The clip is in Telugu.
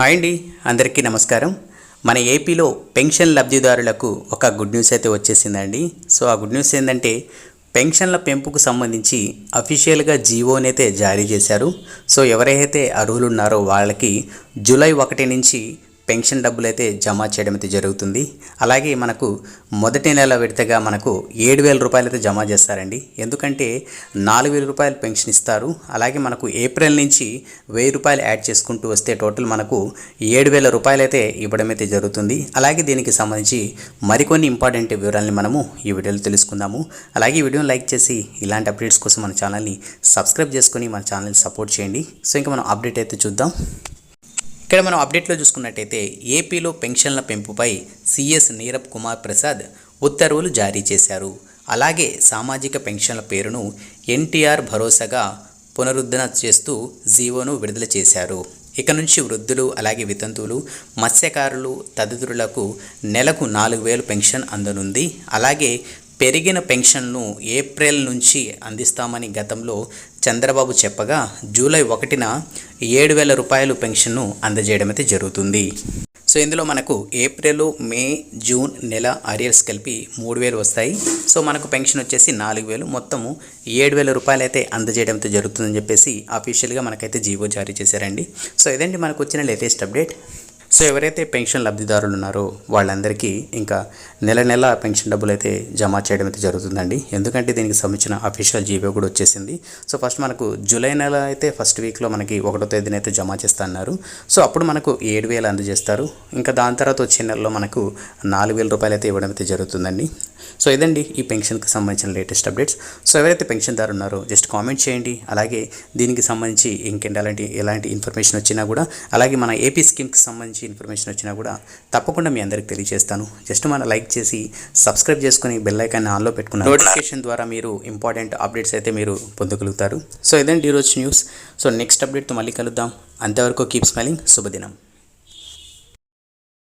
హాయ్ అండి అందరికీ నమస్కారం. మన ఏపీలో పెన్షన్ లబ్ధిదారులకు ఒక గుడ్ న్యూస్ అయితే వచ్చేసిందండి. సో ఆ గుడ్ న్యూస్ ఏంటంటే పెన్షన్ల పెంపుకు సంబంధించి అఫీషియల్గా జీవోని అయితే జారీ చేశారు. సో ఎవరైతే అర్హులు ఉన్నారో వాళ్ళకి జూలై ఒకటి నుంచి పెన్షన్ డబ్బులు అయితే జమ చేయడం అయితే జరుగుతుంది. అలాగే మనకు మొదటి నెల విడతగా మనకు ఏడు వేల రూపాయలు అయితే జమ చేస్తారండి. ఎందుకంటే నాలుగు వేల రూపాయలు పెన్షన్ ఇస్తారు. అలాగే మనకు ఏప్రిల్ నుంచి వెయ్యి రూపాయలు యాడ్ చేసుకుంటూ వస్తే టోటల్ మనకు ఏడు వేల రూపాయలు అయితే ఇవ్వడం అయితే జరుగుతుంది. అలాగే దీనికి సంబంధించి మరికొన్ని ఇంపార్టెంట్ వివరాలని మనము ఈ వీడియోలో తెలుసుకుందాము. అలాగే ఈ వీడియోని లైక్ చేసి ఇలాంటి అప్డేట్స్ కోసం మన ఛానల్ని సబ్స్క్రైబ్ చేసుకొని మన ఛానల్ని సపోర్ట్ చేయండి. సో ఇంకా మనం అప్డేట్ అయితే చూద్దాం. ఇక్కడ మనం అప్డేట్లో చూసుకున్నట్టయితే ఏపీలో పెన్షన్ల పెంపుపై సిఎస్ నీరబ్ కుమార్ ప్రసాద్ ఉత్తర్వులు జారీ చేశారు. అలాగే సామాజిక పెన్షన్ల పేరును ఎన్టీఆర్ భరోసాగా పునరుద్ధరణ చేస్తూ జీవోను విడుదల చేశారు. ఇక నుంచి వృద్ధులు అలాగే వితంతువులు మత్స్యకారులు తదితరులకు నెలకు నాలుగు వేలు పెన్షన్ అందనుంది. అలాగే పెరిగిన పెన్షన్ను ఏప్రిల్ నుంచి అందిస్తామని గతంలో చంద్రబాబు చెప్పగా జూలై ఒకటిన ఏడు వేల రూపాయలు పెన్షన్ను అందజేయడం అయితే జరుగుతుంది. సో ఇందులో మనకు ఏప్రిల్ మే జూన్ నెల అరియర్స్ కలిపి మూడు వేలు వస్తాయి. సో మనకు పెన్షన్ వచ్చేసి నాలుగు వేలు మొత్తము ఏడు వేల రూపాయలు అయితే అందజేయడంతో జరుగుతుందని చెప్పేసి అఫీషియల్గా మనకైతే జీవో జారీ చేశారండి. సో ఇదండి మనకు వచ్చిన లేటెస్ట్ అప్డేట్. సో ఎవరైతే పెన్షన్ లబ్ధిదారులు ఉన్నారో వాళ్ళందరికీ ఇంకా నెల నెల పెన్షన్ డబ్బులు అయితే జమ చేయడం అయితే జరుగుతుందండి. ఎందుకంటే దీనికి సంబంధించిన అఫీషియల్ జీవో కూడా వచ్చేసింది. సో ఫస్ట్ మనకు జూలై నెల అయితే ఫస్ట్ వీక్లో మనకి ఒకటో తేదీన అయితే జమ చేస్తా అన్నారు సో అప్పుడు మనకు ఏడు వేలు అందజేస్తారు. ఇంకా దాని తర్వాత వచ్చే నెలలో మనకు నాలుగు వేల రూపాయలు అయితే ఇవ్వడం అయితే జరుగుతుందండి. సో ఇదండి ఈ పెన్షన్కి సంబంధించిన లేటెస్ట్ అప్డేట్స్. సో ఎవరైతే పెన్షన్దారు ఉన్నారో జస్ట్ కామెంట్ చేయండి. అలాగే దీనికి సంబంధించి ఇంకేంటి అలాంటి ఎలాంటి ఇన్ఫర్మేషన్ వచ్చినా కూడా అలాగే మన ఏపీ స్కీమ్కి సంబంధించి ఇన్ఫర్మేషన్ వచ్చినా కూడా తప్పకుండా మీ అందరికి తెలియజేస్తాను. జస్ట్ మన లైక్ చేసి సబ్స్క్రైబ్ చేసుకుని బెల్ ఐకాన్ని ఆన్లో పెట్టుకున్న నోటిఫికేషన్ ద్వారా మీరు ఇంపార్టెంట్ అప్డేట్స్ అయితే మీరు పొందగలుగుతారు. సో ఇదండి ఈరోజు న్యూస్. సో నెక్స్ట్ అప్డేట్తో మళ్ళీ కలుద్దాం. అంతవరకు కీప్ స్మైలింగ్. శుభదినం.